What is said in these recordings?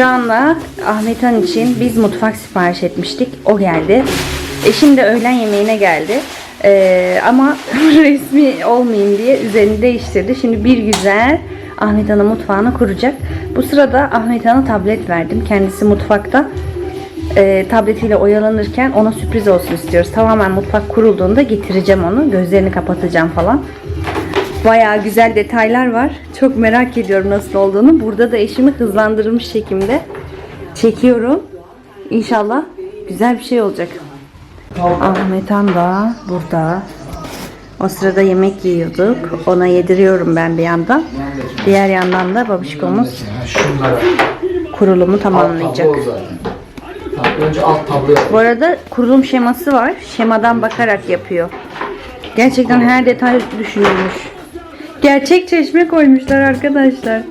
Şu anda Ahmet Han için biz mutfak sipariş etmiştik. O geldi. Eşim de öğlen yemeğine geldi. Ee, ama resmi olmayayım diye üzerini değiştirdi. Şimdi bir güzel Ahmet Han'ın mutfağını kuracak. Bu sırada Ahmet Han'a tablet verdim. Kendisi mutfakta e, tabletiyle oyalanırken ona sürpriz olsun istiyoruz. Tamamen mutfak kurulduğunda getireceğim onu. Gözlerini kapatacağım falan. Bayağı güzel detaylar var. Çok merak ediyorum nasıl olduğunu. Burada da eşimi hızlandırılmış çekimde çekiyorum. İnşallah güzel bir şey olacak. Ahmet Han da burada. O sırada yemek yiyorduk. Ona yediriyorum ben bir yandan. Diğer yandan da babişkomuz kurulumu tamamlayacak. Önce alt. Bu arada kurulum şeması var. Şemadan bakarak yapıyor. Gerçekten her detay düşünülmüş. Gerçek çeşme koymuşlar arkadaşlar.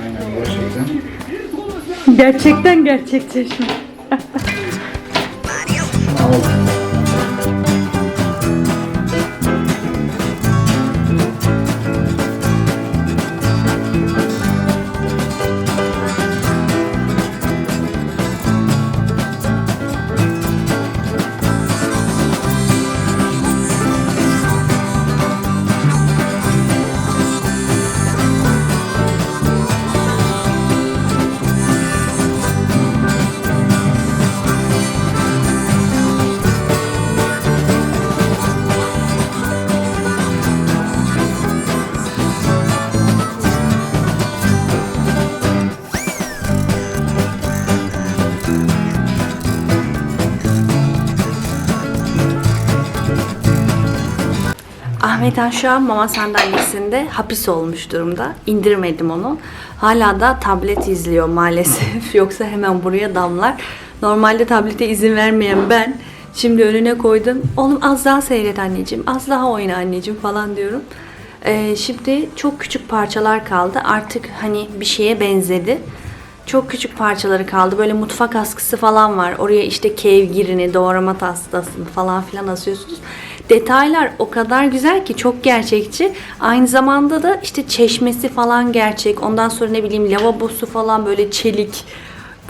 Aynen gerçekten. Gerçekten gerçek çeşme. Ahmet şu an mama sandalyesinde hapis olmuş durumda. İndirmedim onu. Hala da tablet izliyor maalesef. Yoksa hemen buraya damlar. Normalde tablete izin vermeyen ben şimdi önüne koydum. Oğlum az daha seyret anneciğim. Az daha oyna anneciğim falan diyorum. Ee, şimdi çok küçük parçalar kaldı. Artık hani bir şeye benzedi. Çok küçük parçaları kaldı. Böyle mutfak askısı falan var. Oraya işte kevgirini, doğrama tastasını falan filan asıyorsunuz. Detaylar o kadar güzel ki çok gerçekçi. Aynı zamanda da işte çeşmesi falan gerçek. Ondan sonra ne bileyim lavabosu falan böyle çelik.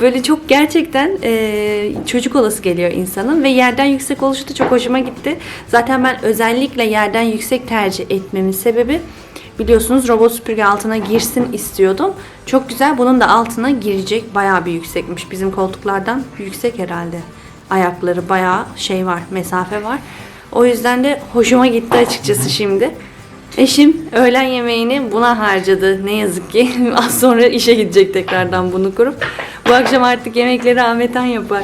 Böyle çok gerçekten e, çocuk olası geliyor insanın ve yerden yüksek oluşu da çok hoşuma gitti. Zaten ben özellikle yerden yüksek tercih etmemin sebebi biliyorsunuz robot süpürge altına girsin istiyordum. Çok güzel bunun da altına girecek. Bayağı bir yüksekmiş. Bizim koltuklardan yüksek herhalde. Ayakları bayağı şey var, mesafe var. O yüzden de hoşuma gitti açıkçası şimdi. Eşim öğlen yemeğini buna harcadı. Ne yazık ki. Az sonra işe gidecek tekrardan bunu kurup. Bu akşam artık yemekleri Ahmet Han yapar.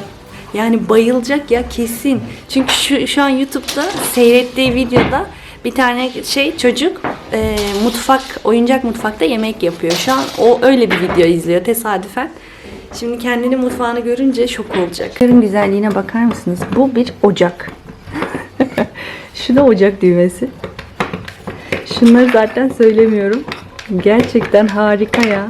Yani bayılacak ya kesin. Çünkü şu, şu an YouTube'da seyrettiği videoda bir tane şey çocuk e, mutfak, oyuncak mutfakta yemek yapıyor. Şu an o öyle bir video izliyor tesadüfen. Şimdi kendini mutfağını görünce şok olacak. Karın güzelliğine bakar mısınız? Bu bir ocak. Şu da ocak düğmesi. Şunları zaten söylemiyorum. Gerçekten harika ya.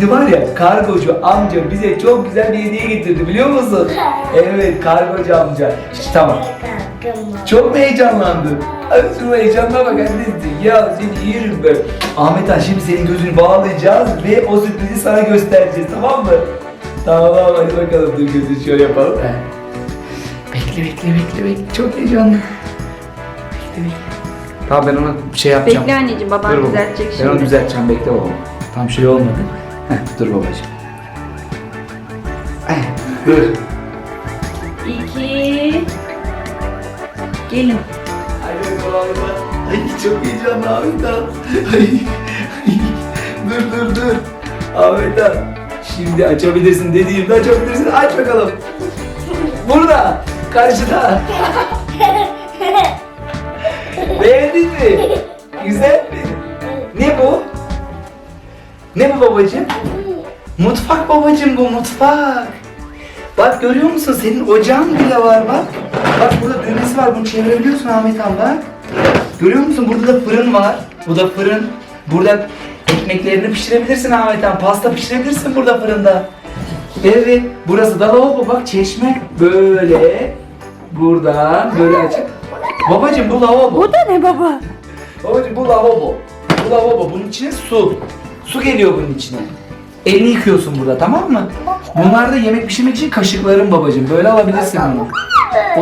Şimdi var ya kargocu amca bize çok güzel bir hediye getirdi biliyor musun? Evet kargocu amca. İşte tamam. Çok mu heyecanlandın? Ay şu heyecanına bak annesi. Ya seni yerim ben. Ahmet Han şimdi senin gözünü bağlayacağız ve o sürprizi sana göstereceğiz tamam mı? Tamam hadi bakalım dur gözünü şöyle yapalım. Bekle bekle bekle bekle çok heyecanlı. Bekle bekle. Tamam ben ona bir şey yapacağım. Bekle anneciğim baban Dur baba. düzeltecek Ben onu düzelteceğim bekle babam. Tam şey olmadı. Heh, dur babacığım. Eh, dur. İki. Gelin. Ay çok heyecanlı Ahmet Han. Ay, dur dur dur. Ahmet Han. Şimdi açabilirsin dediğimde açabilirsin. Aç bakalım. Burada. Karşıda. Beğendin mi? Güzel? Ne bu babacığım? Mutfak babacığım bu mutfak. Bak görüyor musun? Senin ocağın bile var bak. Bak burada düğmesi var. Bunu çevirebiliyorsun Ahmet Han bak. Görüyor musun? Burada da fırın var. Bu da fırın. Burada ekmeklerini pişirebilirsin Ahmet Han. Pasta pişirebilirsin burada fırında. Evet. Burası da lavabo. Bak çeşme. Böyle. Buradan böyle açık. Babacım bu lavabo. Bu da ne baba? Babacım bu lavabo. Bu lavabo. Bunun içine su. Su geliyor bunun içine. Elini yıkıyorsun burada tamam mı? Bunlar da yemek pişirmek için kaşıkların babacım. Böyle alabilirsin bunu.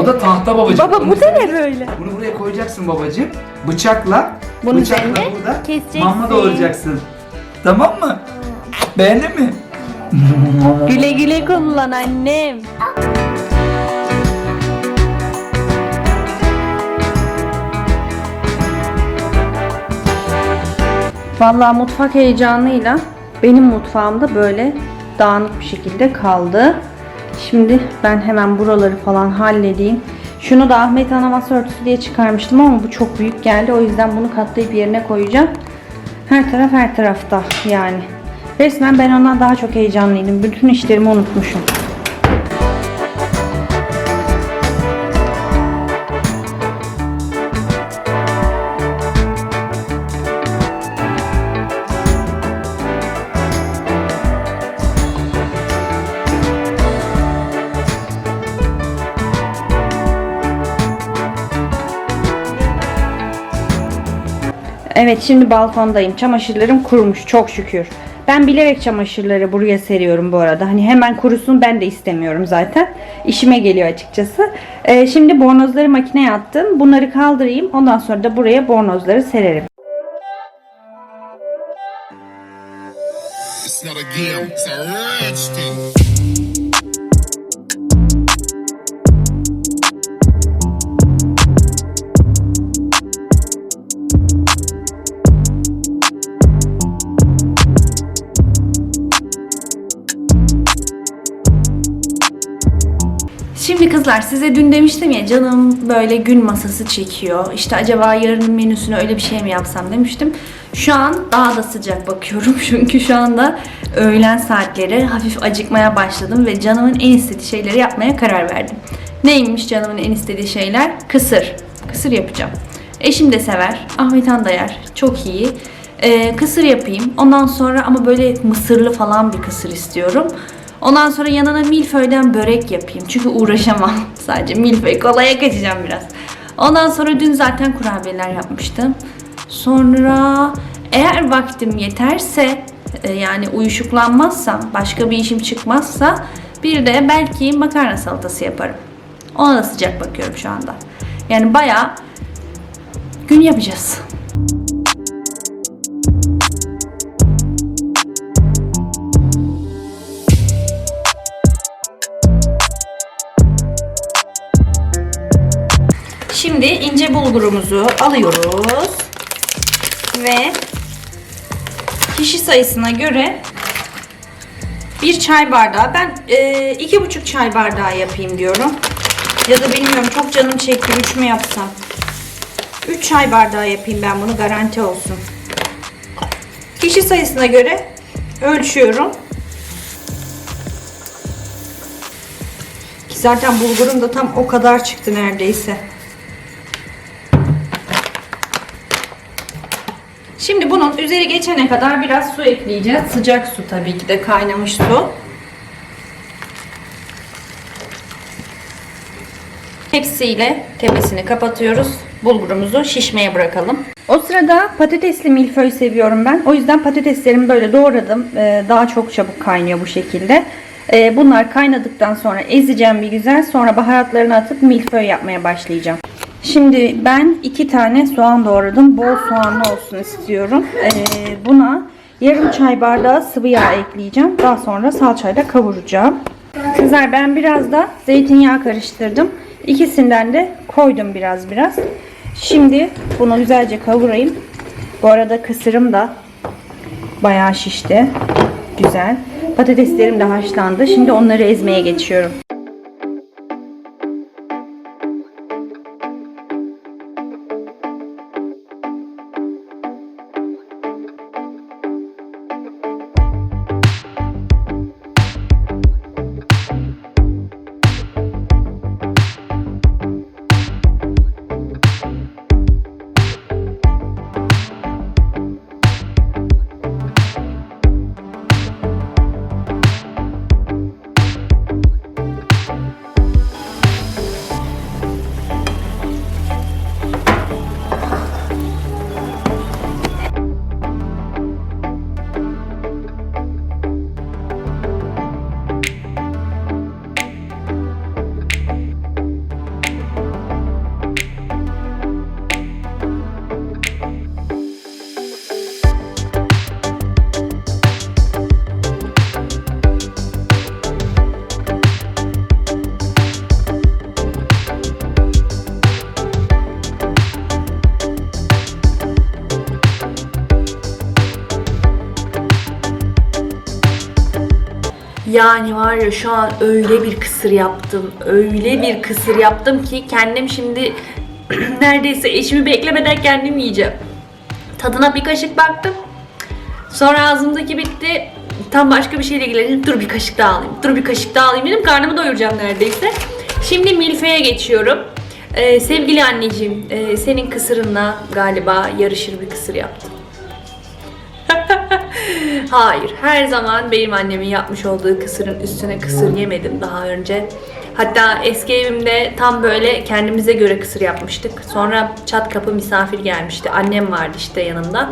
O da tahta babacım. Baba bu da ne böyle? Bunu buraya koyacaksın babacım. Bıçakla. Bunun bıçakla üzerine burada keseceksin. Mama doğrayacaksın. Tamam mı? Beğendin mi? Güle güle kullan annem. Vallahi mutfak heyecanıyla benim mutfağımda böyle dağınık bir şekilde kaldı. Şimdi ben hemen buraları falan halledeyim. Şunu da Ahmet Ana masa diye çıkarmıştım ama bu çok büyük geldi. O yüzden bunu katlayıp yerine koyacağım. Her taraf her tarafta yani. Resmen ben ondan daha çok heyecanlıydım. Bütün işlerimi unutmuşum. Evet şimdi balkondayım. Çamaşırlarım kurumuş çok şükür. Ben bilerek çamaşırları buraya seriyorum bu arada. Hani hemen kurusun ben de istemiyorum zaten. İşime geliyor açıkçası. Ee, şimdi bornozları makineye attım. Bunları kaldırayım. Ondan sonra da buraya bornozları sererim. It's not a game, it's a. Şimdi kızlar size dün demiştim ya canım böyle gün masası çekiyor. İşte acaba yarının menüsüne öyle bir şey mi yapsam demiştim. Şu an daha da sıcak bakıyorum çünkü şu anda öğlen saatleri hafif acıkmaya başladım ve canımın en istediği şeyleri yapmaya karar verdim. Neymiş canımın en istediği şeyler? Kısır. Kısır yapacağım. Eşim de sever. Ahmet Han da yer. Çok iyi. Ee, kısır yapayım. Ondan sonra ama böyle mısırlı falan bir kısır istiyorum. Ondan sonra yanına milföyden börek yapayım. Çünkü uğraşamam. Sadece milföy kolaya kaçacağım biraz. Ondan sonra dün zaten kurabiyeler yapmıştım. Sonra eğer vaktim yeterse e, yani uyuşuklanmazsam, başka bir işim çıkmazsa bir de belki makarna salatası yaparım. Ona da sıcak bakıyorum şu anda. Yani bayağı gün yapacağız. Şimdi ince bulgurumuzu alıyoruz ve kişi sayısına göre bir çay bardağı. Ben e, iki buçuk çay bardağı yapayım diyorum. Ya da bilmiyorum çok canım çekti. Üç mü yapsam? Üç çay bardağı yapayım ben bunu garanti olsun. Kişi sayısına göre ölçüyorum. Ki zaten bulgurum da tam o kadar çıktı neredeyse. Şimdi bunun üzeri geçene kadar biraz su ekleyeceğiz. Sıcak su tabii ki de kaynamış su. Tepsiyle tepesini kapatıyoruz. Bulgurumuzu şişmeye bırakalım. O sırada patatesli milföy seviyorum ben. O yüzden patateslerimi böyle doğradım. Ee, Daha çok çabuk kaynıyor bu şekilde. Ee, Bunlar kaynadıktan sonra ezeceğim bir güzel. Sonra baharatlarını atıp milföy yapmaya başlayacağım. Şimdi ben iki tane soğan doğradım. Bol soğanlı olsun istiyorum. Ee, buna yarım çay bardağı sıvı yağ ekleyeceğim. Daha sonra salçayla kavuracağım. Kızlar ben biraz da zeytinyağı karıştırdım. İkisinden de koydum biraz biraz. Şimdi bunu güzelce kavurayım. Bu arada kısırım da bayağı şişti. Güzel. Patateslerim de haşlandı. Şimdi onları ezmeye geçiyorum. Yani var ya şu an öyle bir kısır yaptım. Öyle bir kısır yaptım ki kendim şimdi neredeyse eşimi beklemeden kendim yiyeceğim. Tadına bir kaşık baktım. Sonra ağzımdaki bitti. Tam başka bir şeyle ilgilendim. Dur bir kaşık daha alayım. Dur bir kaşık daha alayım dedim. Karnımı doyuracağım neredeyse. Şimdi milfeye geçiyorum. Ee, sevgili anneciğim, e, senin kısırınla galiba yarışır bir kısır yaptım. Hayır, her zaman benim annemin yapmış olduğu kısırın üstüne kısır yemedim daha önce. Hatta eski evimde tam böyle kendimize göre kısır yapmıştık. Sonra çat kapı misafir gelmişti. Annem vardı işte yanımda.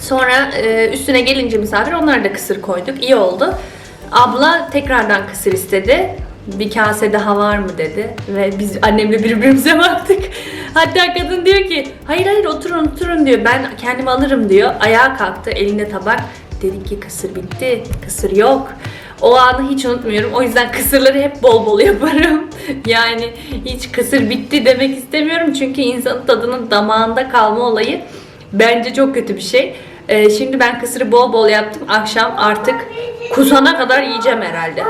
Sonra e, üstüne gelince misafir onlara da kısır koyduk. İyi oldu. Abla tekrardan kısır istedi. Bir kase daha var mı dedi. Ve biz annemle birbirimize baktık. Hatta kadın diyor ki hayır hayır oturun oturun diyor. Ben kendim alırım diyor. Ayağa kalktı elinde tabak. Dedik ki kısır bitti. Kısır yok. O anı hiç unutmuyorum. O yüzden kısırları hep bol bol yaparım. Yani hiç kısır bitti demek istemiyorum. Çünkü insanın tadının damağında kalma olayı bence çok kötü bir şey. Ee, şimdi ben kısırı bol bol yaptım. Akşam artık kusana kadar yiyeceğim herhalde.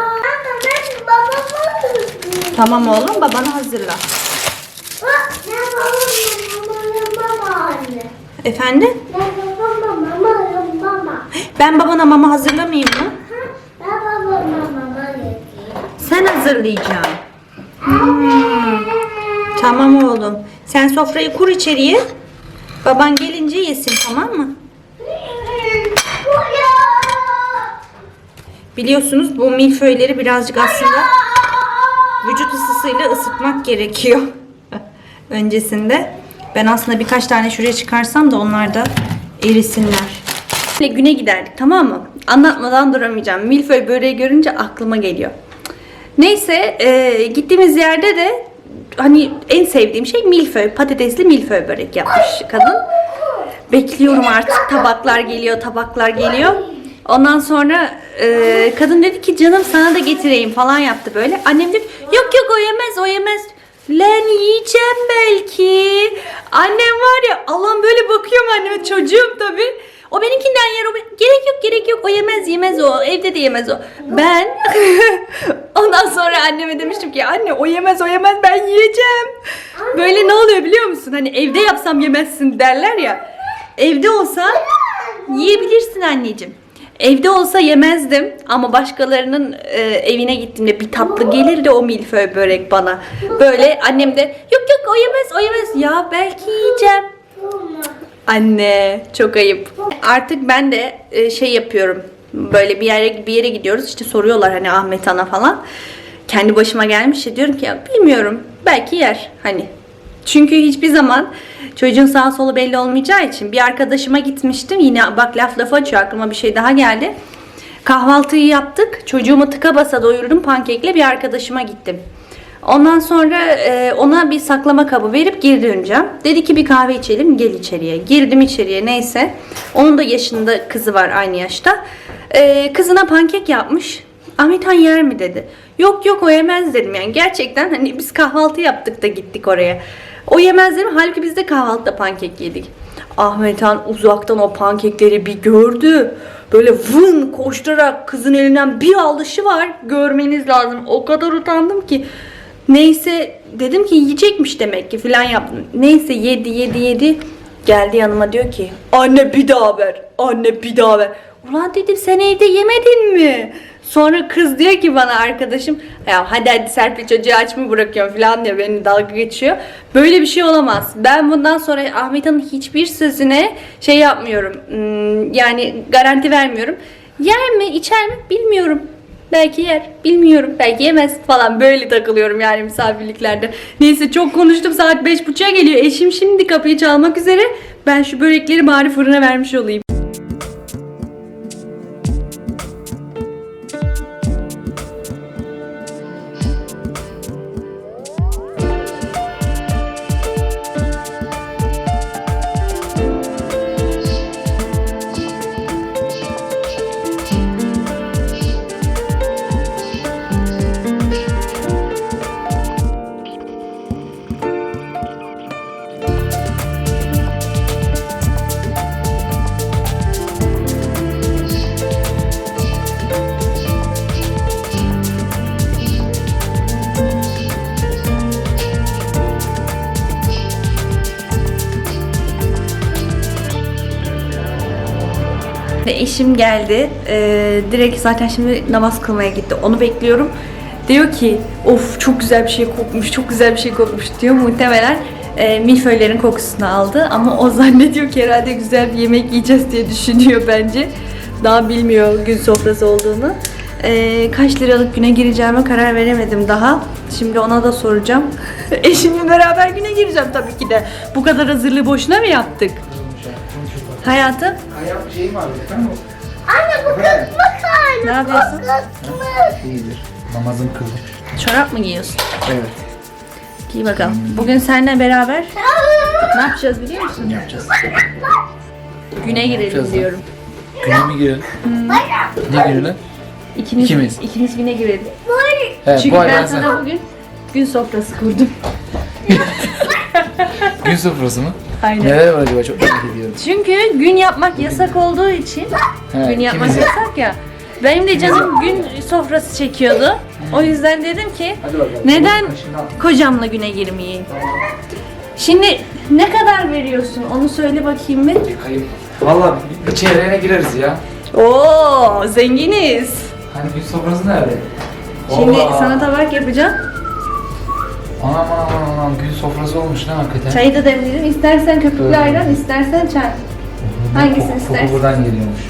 Tamam oğlum babana hazırla. Bak, ben babamı mama anne. Efendim? Ben babamı mama mama. Ben babana mama hazırlamayayım mı? Ben babamı mama yapayım. Sen hazırlayacaksın. Hmm. Tamam oğlum. Sen sofrayı kur içeriye. Baban gelince yesin tamam mı? Biliyorsunuz bu milföyleri birazcık aslında vücut ısısıyla ısıtmak gerekiyor. Öncesinde. Ben aslında birkaç tane şuraya çıkarsam da onlar da erisinler. Yine güne giderdik tamam mı? Anlatmadan duramayacağım. Milföy böreği görünce aklıma geliyor. Neyse e, gittiğimiz yerde de hani en sevdiğim şey milföy. Patatesli milföy börek yapmış kadın. Bekliyorum artık tabaklar geliyor tabaklar geliyor. Ondan sonra e, kadın dedi ki canım sana da getireyim falan yaptı böyle. Annem dedi yok yok o yemez o yemez. Lan yiyeceğim belki. Annem var ya Allah'ım böyle bakıyorum anneme çocuğum tabi. O benimkinden yer o ben- gerek yok gerek yok o yemez yemez o evde de yemez o. Ben ondan sonra anneme demiştim ki anne o yemez o yemez ben yiyeceğim. Böyle ne oluyor biliyor musun? Hani evde yapsam yemezsin derler ya. Evde olsa yiyebilirsin anneciğim. Evde olsa yemezdim ama başkalarının e, evine gittiğimde bir tatlı gelirdi o milföy börek bana. Böyle annem de yok yok o yemez o yemez. Ya belki yiyeceğim. Anne çok ayıp. Artık ben de e, şey yapıyorum. Böyle bir yere bir yere gidiyoruz. İşte soruyorlar hani Ahmet Ana falan. Kendi başıma gelmiş diyorum ki ya bilmiyorum. Belki yer hani. Çünkü hiçbir zaman çocuğun sağ solu belli olmayacağı için bir arkadaşıma gitmiştim. Yine bak laf lafa açıyor aklıma bir şey daha geldi. Kahvaltıyı yaptık. Çocuğumu tıka basa doyurdum pankekle bir arkadaşıma gittim. Ondan sonra e, ona bir saklama kabı verip geri döneceğim. Dedi ki bir kahve içelim gel içeriye. Girdim içeriye neyse. Onun da yaşında kızı var aynı yaşta. E, kızına pankek yapmış. Ahmet Han yer mi dedi. Yok yok o yemez dedim yani. Gerçekten hani biz kahvaltı yaptık da gittik oraya. O yemez dedim. Halbuki biz de kahvaltıda pankek yedik. Ahmet Han uzaktan o pankekleri bir gördü. Böyle vın koşturarak kızın elinden bir alışı var. Görmeniz lazım. O kadar utandım ki. Neyse dedim ki yiyecekmiş demek ki filan yaptım. Neyse yedi yedi yedi. Geldi yanıma diyor ki anne bir daha ver. Anne bir daha ver. Ulan dedim sen evde yemedin mi? Sonra kız diyor ki bana arkadaşım ya hadi hadi Serpil çocuğu aç mı bırakıyorsun falan diyor beni dalga geçiyor. Böyle bir şey olamaz. Ben bundan sonra Ahmet Han'ın hiçbir sözüne şey yapmıyorum. Hmm, Yani garanti vermiyorum. Yer mi içer mi bilmiyorum. Belki yer, bilmiyorum. Belki yemez falan böyle takılıyorum yani misafirliklerde. Neyse çok konuştum saat beş buçuğa geliyor. Eşim şimdi kapıyı çalmak üzere. Ben şu börekleri bari fırına vermiş olayım. Ve eşim geldi. Ee, direkt zaten şimdi namaz kılmaya gitti. Onu bekliyorum. Diyor ki of çok güzel bir şey kokmuş, çok güzel bir şey kokmuş diyor. Muhtemelen e, milföylerin kokusunu aldı. Ama o zannediyor ki herhalde güzel bir yemek yiyeceğiz diye düşünüyor bence. Daha bilmiyor gün sofrası olduğunu. Ee, kaç liralık güne gireceğime karar veremedim daha. Şimdi ona da soracağım. Eşimle beraber güne gireceğim tabii ki de. Bu kadar hazırlığı boşuna mı yaptık? Hayatım Ayak şeyim var efendim. Anne bu kız makarna. ne yapıyorsun? İyidir. Namazım kıldım. Çorap mı giyiyorsun? Evet. Giy bakalım. Bugün seninle beraber ne yapacağız biliyor musun? Ne yapacağız? Güne girelim yapacağız diyorum. Güne mi girelim? Ne günü lan? İkimiz, İkimiz. ikimiz güne girelim. He, Çünkü bu ay ben ben sana sana... bugün gün sofrası kurdum. Gün sofrası mı? Aynen. Neler var acaba çok merak ediyorum. Çünkü gün yapmak yasak olduğu için He, gün yapmak ikimiz- yasak ya. Benim de canım gün sofrası çekiyordu. O yüzden dedim ki Hadi bakalım. neden kocamla güne girmeyeyim? Şimdi ne kadar veriyorsun onu söyle bakayım bir. Yıkayayım. Valla bir çeyreğine gireriz ya. Oo zenginiz. Hani gün sofrası nerede? Şimdi Vallahi. sana tabak yapacağım. Anam anam anam anam gün sofrası olmuş lan hakikaten. Çayı da demledim. İstersen köpüklü Evet. ayran, istersen çay. Hangisini Koku- istersin? Koku buradan geliyormuş.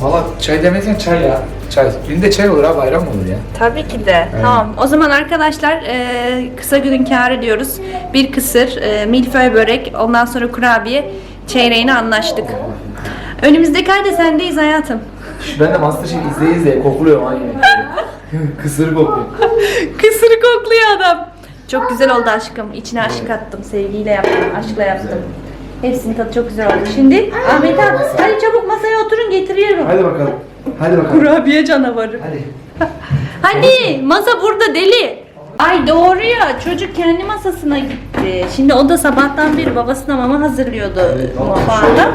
Valla çay demediysen çay ya. Çay. Günde çay olur abi bayram mı olur ya? Tabii ki de. Tamam. O zaman arkadaşlar e, kısa günün kârı diyoruz. Bir kısır, e, milföy börek, ondan sonra kurabiye çeyreğine anlaştık. Önümüzdeki ayda sendeyiz hayatım. Şu ben de Masterchef izleye izleye kokluyorum aynı yemekleri. Kısır kokluyor. Kısırı kokluyor adam. Çok güzel oldu aşkım. İçine aşk attım. Sevgiyle yaptım. Aşkla yaptım. Hepsinin tadı çok güzel oldu. Şimdi Ahmet abi hadi çabuk masaya oturun getiriyorum. Hadi bakalım. Hadi bakalım. Kurabiye canavarı. Hadi. Hadi masa burada deli. Ay doğru ya çocuk kendi masasına gitti. Şimdi o da sabahtan beri babasına mama hazırlıyordu Evet, mutfağında.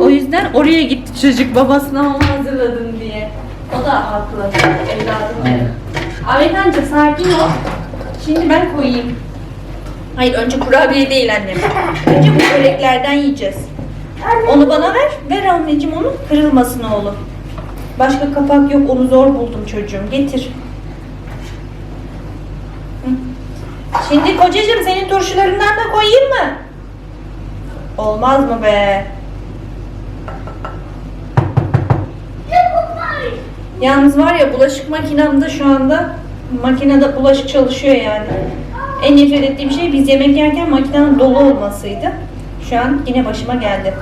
O yüzden oraya gitti çocuk babasına mama hazırladım diye. O da haklı evladım. Ahmet amca sakin ol. Şimdi ben koyayım. Hayır önce kurabiye değil annem. Önce bu böreklerden yiyeceğiz. Onu bana ver. Ver anneciğim onu. Kırılmasın oğlum. Başka kapak yok. Onu zor buldum çocuğum. Getir. Şimdi kocacığım senin turşularından da koyayım mı? Olmaz mı be? Yalnız var ya bulaşık makinemde şu anda makinede bulaşık çalışıyor yani. En nefret ettiğim şey biz yemek yerken makinenin dolu olmasıydı. Şu an yine başıma geldi.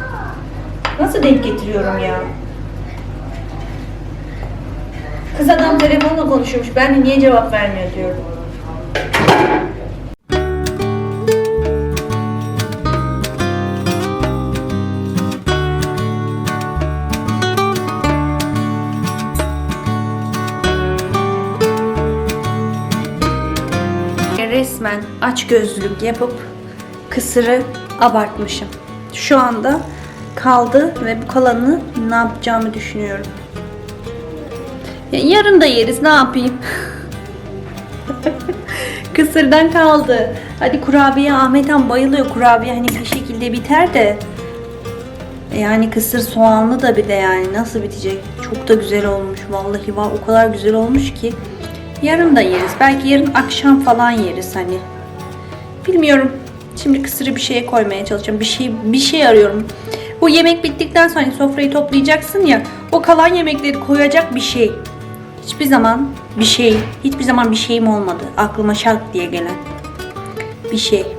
Nasıl denk getiriyorum ya? Kız adam telefonla konuşuyormuş. Ben de niye cevap vermiyor diyorum. Resmen aç gözlülük yapıp kısırı abartmışım. Şu anda kaldı ve bu kalanını ne yapacağımı düşünüyorum. Ya yarın da yeriz ne yapayım? Kısırdan kaldı. Hadi kurabiye Ahmet Han bayılıyor kurabiye hani bir şekilde biter de. Yani kısır soğanlı da bir de yani nasıl bitecek? Çok da güzel olmuş vallahi var o kadar güzel olmuş ki. Yarın da yeriz. Belki yarın akşam falan yeriz hani. Bilmiyorum. Şimdi kısırı bir şeye koymaya çalışacağım. Bir şey bir şey arıyorum. Bu yemek bittikten sonra hani sofrayı toplayacaksın ya. O kalan yemekleri koyacak bir şey. Hiçbir zaman bir şey, hiçbir zaman bir şeyim olmadı. Aklıma şark diye gelen bir şey.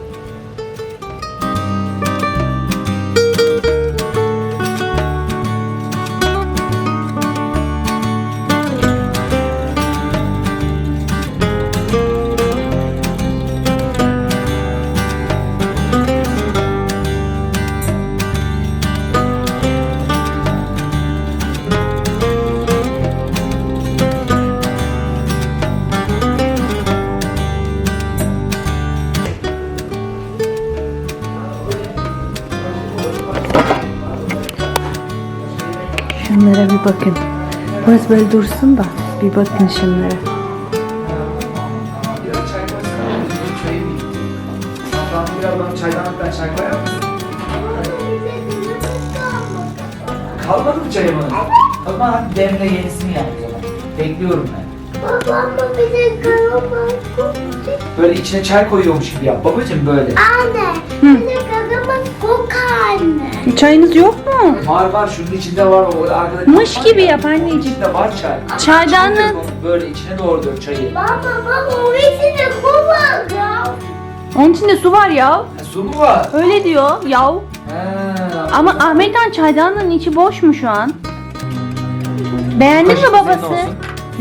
Bakın. Burası böyle dursun da bir bakın şunlara. Çaydanlıktan çay koyar mısın? Kalmadı mı çayımın? Tamam hadi demle yenisini yap o zaman. Bekliyorum ben. Babam bize karaman kokacak. Böyle içine çay koyuyormuş gibi yap. Babacım böyle. Anne, bize kokar anne. Çayınız yok mu? Var var şunun içinde var. O arkada Mış var gibi ya, yap anneciğim. İçinde var çay. Çaydanlık. Böyle içine doğru dök çayı. Baba baba o içinde kokar ya. Onun içinde su var ya. Ha, su mu var? Öyle diyor yav. Ha. Ama Ahmet Han çaydanlığın içi boş mu şu an? Beğendin mi babası? olsun.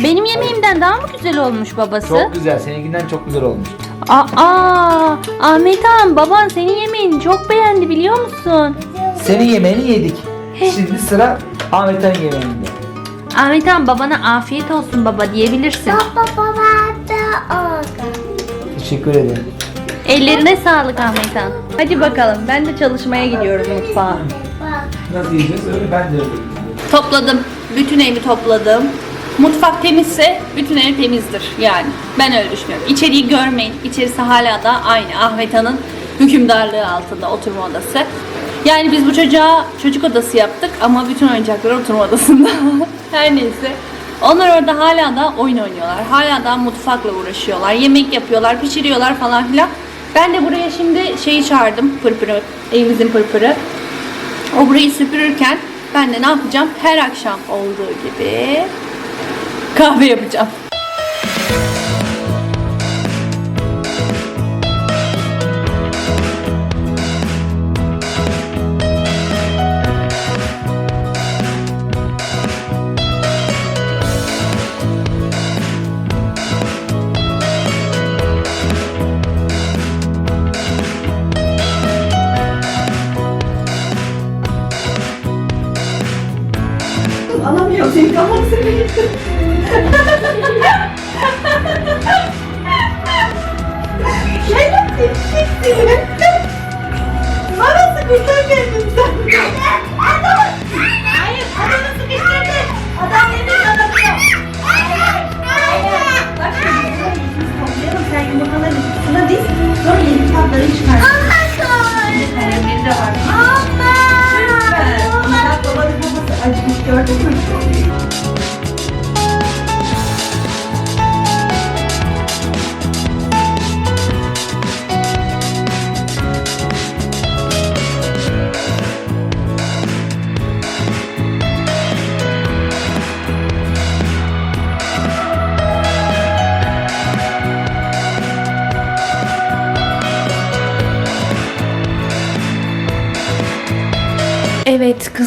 Benim yemeğimden daha mı güzel olmuş babası? Çok güzel. Seninkinden çok güzel olmuş. Aa, Ahmet Han baban senin yemeğini çok beğendi biliyor musun? Senin yemeğini yedik. Şimdi sıra Ahmet Han'ın yemeğinde. Ahmet Han babana afiyet olsun baba diyebilirsin. Baba baba da. Teşekkür ederim. Ellerine sağlık Ahmet Han. Hadi bakalım ben de çalışmaya gidiyorum mutfağa. Bak. Nasıl yiyeceğiz? Öyle ben de öyle. Topladım. Bütün evi topladım. Mutfak temizse bütün ev temizdir yani. Ben öyle düşünüyorum. İçeriği görmeyin. İçerisi hala da aynı. Ahmet Han'ın hükümdarlığı altında oturma odası. Yani biz bu çocuğa çocuk odası yaptık ama bütün oyuncaklar oturma odasında. Her neyse. Onlar orada hala da oyun oynuyorlar. Hala da mutfakla uğraşıyorlar. Yemek yapıyorlar, pişiriyorlar falan filan. Ben de buraya şimdi şeyi çağırdım. Pırpırı, evimizin pırpırı. O burayı süpürürken ben de ne yapacağım? Her akşam olduğu gibi kahve yapacağım.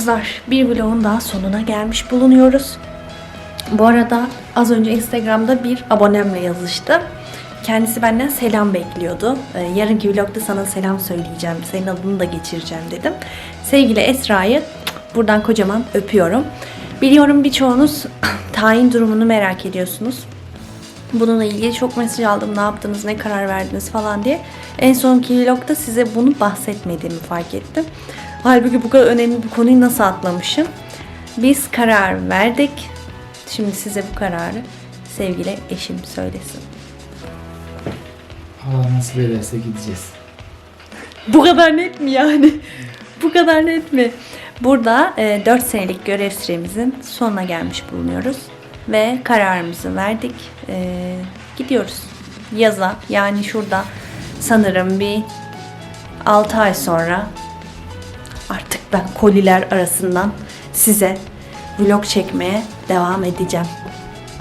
Kızlar bir vlogun daha sonuna gelmiş bulunuyoruz. Bu arada az önce Instagram'da bir abonemle yazıştı. kendisi benden selam bekliyordu. Ee, yarınki vlogda sana selam söyleyeceğim. Senin adını da geçireceğim dedim. Sevgili Esra'yı buradan kocaman öpüyorum. Biliyorum birçoğunuz tayin durumunu merak ediyorsunuz. Bununla ilgili çok mesaj aldım. Ne yaptınız, ne karar verdiniz falan diye. En sonki vlogda size bunu bahsetmediğimi fark ettim. Halbuki bu kadar önemli bir konuyu nasıl atlamışım? Biz karar verdik. Şimdi size bu kararı sevgili eşim söylesin. Allah nasip ederse gideceğiz. Bu kadar net mi yani? Bu kadar net mi? Burada e, 4 senelik görev süremizin sonuna gelmiş bulunuyoruz. Ve kararımızı verdik. E, gidiyoruz. Yaza yani şurada sanırım bir 6 ay sonra artık ben koliler arasından size vlog çekmeye devam edeceğim.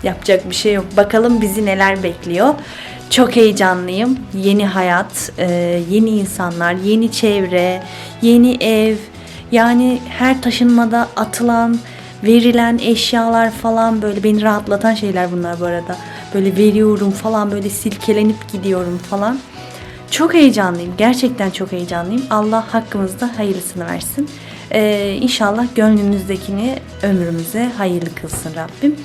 Yapacak bir şey yok. Bakalım bizi neler bekliyor. Çok heyecanlıyım. Yeni hayat, e, yeni insanlar, yeni çevre, yeni ev. Yani her taşınmada atılan, verilen eşyalar falan böyle beni rahatlatan şeyler bunlar bu arada. Böyle veriyorum falan böyle silkelenip gidiyorum falan. Çok heyecanlıyım. Gerçekten çok heyecanlıyım. Allah hakkımızda hayırlısını versin. Ee, inşallah gönlümüzdekini ömrümüze hayırlı kılsın Rabbim.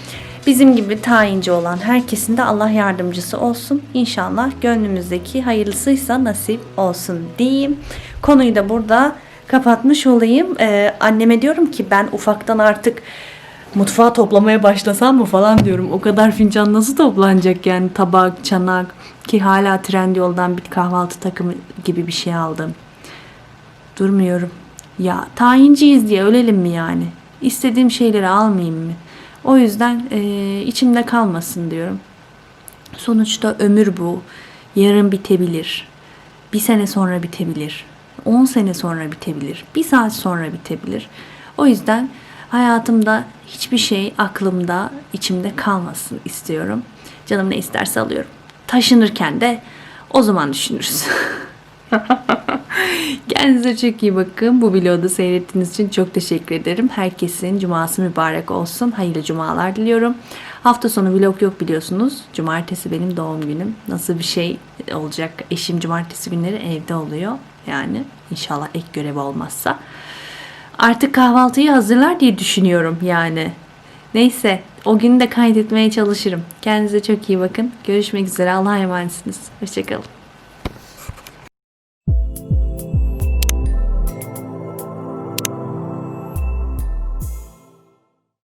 Bizim gibi tayinci olan herkesin de Allah yardımcısı olsun. İnşallah gönlümüzdeki hayırlısıysa nasip olsun diyeyim. Konuyu da burada kapatmış olayım. Ee, anneme diyorum ki ben ufaktan artık mutfağı toplamaya başlasam mı falan diyorum. O kadar fincan nasıl toplanacak yani tabak, çanak ki hala Trendyol'dan bir kahvaltı takımı gibi bir şey aldım. Durmuyorum. Ya tayinciyiz diye ölelim mi yani? İstediğim şeyleri almayayım mı? O yüzden eee, içimde kalmasın diyorum. Sonuçta ömür bu. Yarın bitebilir. Bir sene sonra bitebilir. 10 sene sonra bitebilir. Bir saat sonra bitebilir. O yüzden hayatımda hiçbir şey aklımda, içimde kalmasın istiyorum. Canım ne isterse alıyorum. Taşınırken de o zaman düşünürüz. Kendinize çok iyi bakın. Bu vlogu seyrettiğiniz için çok teşekkür ederim. Herkesin cuması mübarek olsun. Hayırlı cumalar diliyorum. Hafta sonu vlog yok biliyorsunuz. Cumartesi benim doğum günüm. Nasıl bir şey olacak? Eşim cumartesi günleri evde oluyor. Yani inşallah ek görev olmazsa. Artık kahvaltıyı hazırlar diye düşünüyorum yani. Neyse o günü de kaydetmeye çalışırım. Kendinize çok iyi bakın. Görüşmek üzere. Allah'a emanetsiniz. Hoşçakalın.